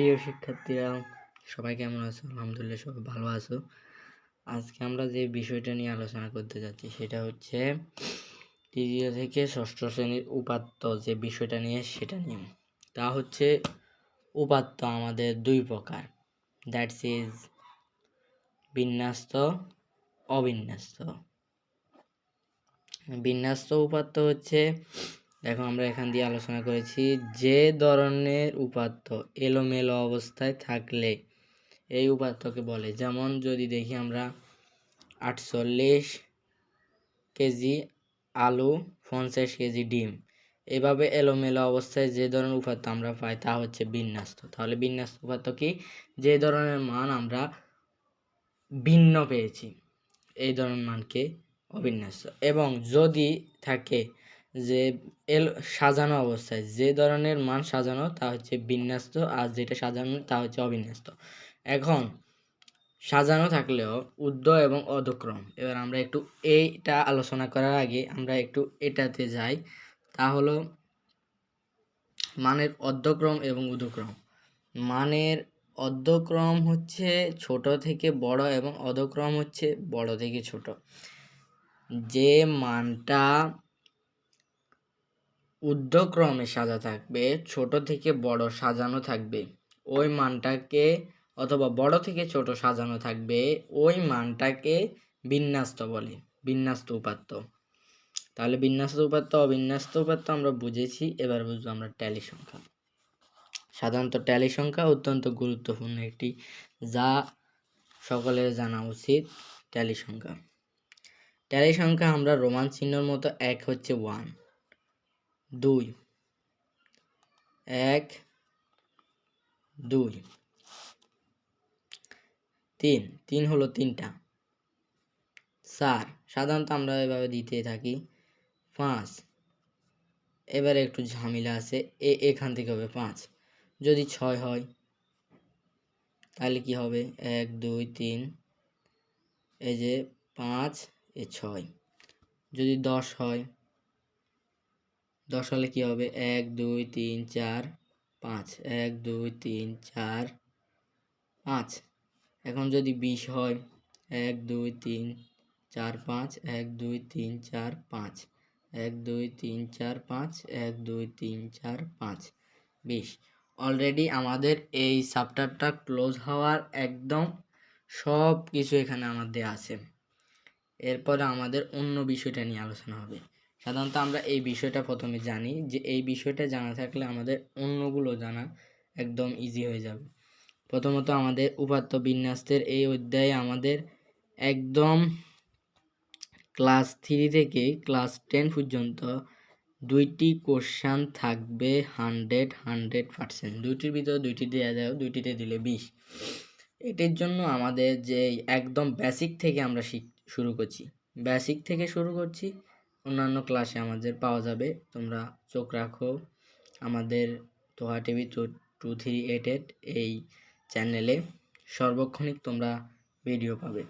প্রিয় শিক্ষার্থীরা, সবাই কেমন আছো? আলহামদুলিল্লাহ সবাই ভালো আছো। আজকে আমরা যে বিষয়টা নিয়ে আলোচনা করতে যাচ্ছি, সেটা হচ্ছে তৃতীয় থেকে ষষ্ঠ শ্রেণির উপাত্ত যে বিষয়টা নিয়ে, সেটা নিয়ে। তা হচ্ছে উপাত্ত আমাদের দুই প্রকার। দ্যাটস ইজ বিন্যস্ত, অবিন্যস্ত। বিন্যস্ত উপাত্ত হচ্ছে দেখো আমরা এখান দিয়ে আলোচনা করেছি যে ধরনের উপাত্ত এলোমেলো অবস্থায় থাকলে এই উপাত্তকে বলে। যেমন যদি দেখি আমরা আটচল্লিশ কেজি আলু, পঞ্চাশ কেজি ডিম, এভাবে এলোমেলো অবস্থায় যে ধরনের উপাত্ত আমরা পাই তা হচ্ছে বিন্যাস্ত। তাহলে বিন্যাস্ত উপাত্ত কি? যে ধরনের মান আমরা ভিন্ন পেয়েছি, এই ধরনের মানকে অবিন্যাস্ত। এবং যদি থাকে যে এল, সাজানো অবস্থায়, যে ধরনের মান সাজানো তা হচ্ছে বিন্যস্ত আর যেটা সাজানো তা হচ্ছে অবিন্যস্ত। এখন, সাজানো থাকলেও উদ্ধ এবং অধক্রম। এবার আমরা একটু এইটা আলোচনা করার আগে আমরা একটু এটাতে যাই। তা হলো মানের অর্ধক্রম এবং উদ্ধক্রম মানের অর্ধক্রম হচ্ছে ছোট থেকে বড় এবং অধক্রম হচ্ছে বড় থেকে ছোট। যে মানটা ঊর্ধ্বক্রমে সাজা থাকবে, ছোট থেকে বড় সাজানো থাকবে। ওই মানটাকে অথবা বড় থেকে ছোট সাজানো থাকবে, ওই মানটাকে বিন্যস্ত বলে, বিন্যস্ত উপাত্ত। তাহলে বিন্যস্ত উপাত্ত, অবিন্যস্ত উপাত্ত আমরা বুঝেছি, এবার বুঝব আমরা ট্যালি সংখ্যা। সাধারণত ট্যালি সংখ্যা অত্যন্ত গুরুত্বপূর্ণ একটি, যা সকলের জানা উচিত, ট্যালি সংখ্যা। ট্যালি সংখ্যা আমরা রোমান চিহ্নর মতো এক হচ্ছে ওয়ান দুই। এক। দুই। তিন। তিন হলো তিনটা। চার। সাধারণত আমরা এভাবে দিতে থাকি। পাঁচ। এবারে একটু ঝামেলা আছে। এ, এখান থেকে হবে পাঁচ। যদি ছয় হয়, তাহলে কি হবে? এক, দুই, তিন। এই যে পাঁচ, এ ছয়। যদি দশ হয় দশ হলে কী হবে? এক, দুই, তিন, চার, পাঁচ। এক, দুই, তিন, চার, পাঁচ। এখন যদি বিশ হয়, এক, দুই, তিন, চার, পাঁচ। এক, দুই, তিন, চার, পাঁচ। এক, দুই, তিন, চার, পাঁচ। এক, দুই, তিন, চার, পাঁচ। বিশ। অলরেডি আমাদের এই চ্যাপ্টারটা ক্লোজ হওয়ার একদম সব কিছু এখানে আমাদের আছে। এরপরে আমাদের অন্য বিষয়টা নিয়ে আলোচনা হবে। সাধারণত আমরা এই বিষয়টা প্রথমে জানি যে এই বিষয়টা জানা থাকলে আমাদের অন্যগুলো জানা একদম ইজি হয়ে যাবে। প্রথমত আমাদের উপাত্ত বিন্যাসের এই অধ্যায়ে আমাদের একদম ক্লাস থ্রি থেকে ক্লাস টেন পর্যন্ত দুইটি কোশ্চান থাকবে হান্ড্রেড হান্ড্রেড পার্সেন্ট দুইটির ভিতরে দুইটি দেওয়া যায়, দুইটিতে দিলে বিশ। এটির জন্য আমাদের যে একদম বেসিক থেকে আমরা শিখ শুরু করছি। বেসিক থেকে শুরু করছি অন্যান্য ক্লাসে আমাদের পাওয়া যাবে। তোমরা চোখ রাখো। আমাদের Toha TV two three eight eight এই চ্যানেলে সর্বক্ষণিক তোমরা ভিডিও পাবে।